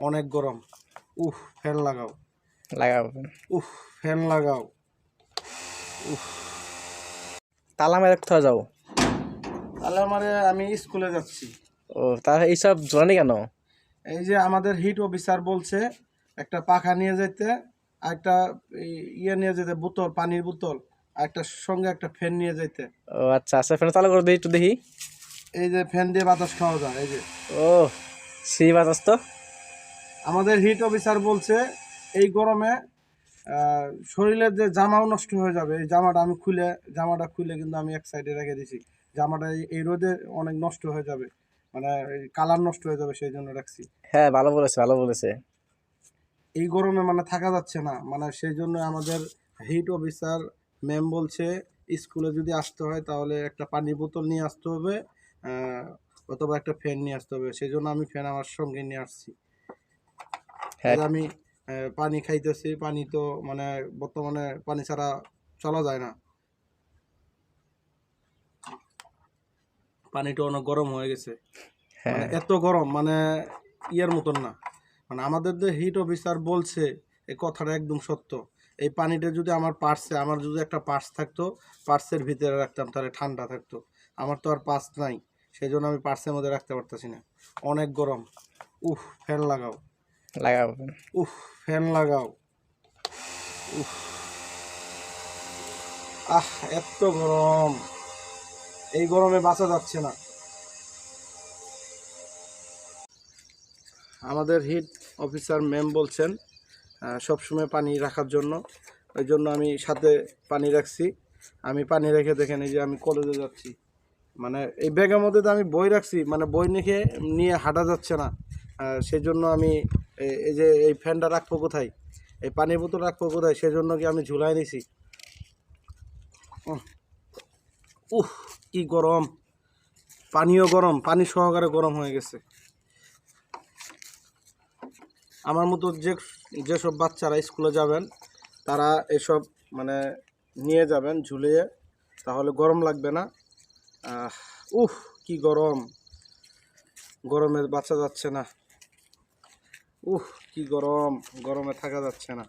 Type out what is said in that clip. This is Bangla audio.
অনেক গরম। উফ ফ্যান লাগাও। লাগাবো উফ ফ্যান লাগাও। উফ। তালা মেরে কোথাও যাও? তাহলে আমারে আমি স্কুলে যাচ্ছি। ও তা এইসব জানি কেন? এই যে আমাদের হিট অফিসার বলছে একটা পাখা নিয়ে যেতে আর একটা ইয়ে নিয়ে যেতে বোতল পানির বোতল আর একটা সঙ্গে একটা ফ্যান নিয়ে যেতে ও আচ্ছা আচ্ছা ফ্যান চালু করে দিই একটু দেখি। এই যে ফ্যান দিয়ে বাতাস খাওয়া যায় এই যে। ও সেই বাতাস তো। আমাদের হিট অফিসার বলছে এই গরমে শরীরের যে জামাও নষ্ট হয়ে যাবে এই জামাটা আমি খুলে জামাটা খুলে কিন্তু আমি এক সাইডে রেখে দিছি। জামাটা এই- রোদে অনেক নষ্ট হয়ে যাবে মানে কালার নষ্ট হয়ে যাবে সেই জন্য রাখছি। হ্যাঁ ভালো বলেছে ভালো বলেছে। এই গরমে মানে থাকা যাচ্ছে না মানে সেই জন্য আমাদের হিট অফিসার ম্যাম বলছে স্কুলে যদি আসতে হয় তাহলে একটা পানির বোতল নিয়ে আসতে হবে অথবা একটা ফ্যান নিয়ে আসতে হবে। সেই জন্য আমি ফ্যান আমার সঙ্গে নিয়ে আসছি। আমি আহ, পানি খাইতেছি পানি তো মানে বর্তমানে পানি ছাড়া চলা যায় না। পানিটা অনেক গরম হয়ে গেছে। হ্যাঁ। মানে এত গরম মানে ইয়ের মতন না। মানে আমাদের যে হিট অফিসার বলছে এই কথাটা একদম সত্য। এই পানিটা যদি আমার পার্সে আমার যদি একটা পার্স থাকতো পার্সের ভিতরে রাখতাম তাহলে ঠান্ডা থাকতো। আমার তো আর পার্স নাই সেই জন্য আমি পার্সের মধ্যে রাখতে পারতেছি না। অনেক গরম। উফ ফ্যান লাগাও। লাগাবো। উফ, ফ্যান লাগাও। উফ। আহ, এত গরম। এই গরমে বাঁচা যাচ্ছে না। আমাদের হিট অফিসার ম্যাম বলছেন সবসময় পানি রাখার জন্য। ওই জন্য আমি সাথে পানি রাখছি। আমি পানি রেখে দেখেন, এই যে আমি কলেজে যাচ্ছি। মানে এই ব্যাগের মধ্যে তো আমি বই রাখছি মানে বই নিয়ে নিয়ে হাঁটা যাচ্ছে না। সেই জন্য আমি এই যে এই ফ্যানটা রাখব কোথায়? এই পানির বোতল রাখব কোথায়? সেজন্য কি আমি ঝুলাই নিছি? উহ, কি গরম। পানিও গরম পানি সহকারে গরম হয়ে গেছে। আমার মতো যে যেসব বাচ্চারা স্কুলে যাবেন তারা এসব মানে নিয়ে যাবেন ঝুলিয়ে তাহলে গরম লাগবে না। উহ কি গরম। গরমের বাঁচা যাচ্ছে না। উহ কি গরম গরমে থাকা যাচ্ছে না।